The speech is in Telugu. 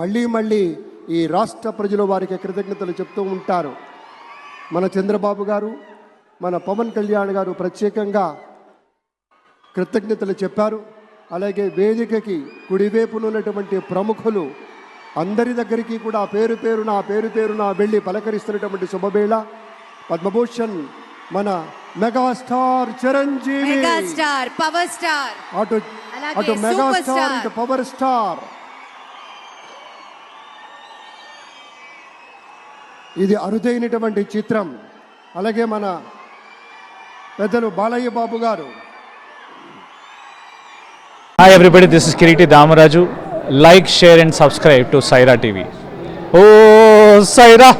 మళ్ళీ మళ్ళీ ఈ రాష్ట్ర ప్రజలు వారికి కృతజ్ఞతలు చెప్తూ ఉంటారు. మన చంద్రబాబు గారు మన పవన్ కళ్యాణ్ గారు ప్రత్యేకంగా కృతజ్ఞతలు చెప్పారు. అలాగే వేదికకి కుడివైపున ఉన్నటువంటి ప్రముఖులు అందరి దగ్గరికి కూడా పేరు పేరున పేరు పేరున వెళ్ళి పలకరిస్తున్నటువంటి శుభవేళ. పద్మభూషణ్ మన మెగాస్టార్ చిరంజీవి. Power star. అటు అటు మెగాస్టార్. ఇటు పవర్ స్టార్. ఇది అరుదైనటువంటి చిత్రం. అలాగే మన పెద్దలు Balayya Babu garu. Hi everybody this is Kireeti Damaraju like share and subscribe to Saira TV oh Sye Raa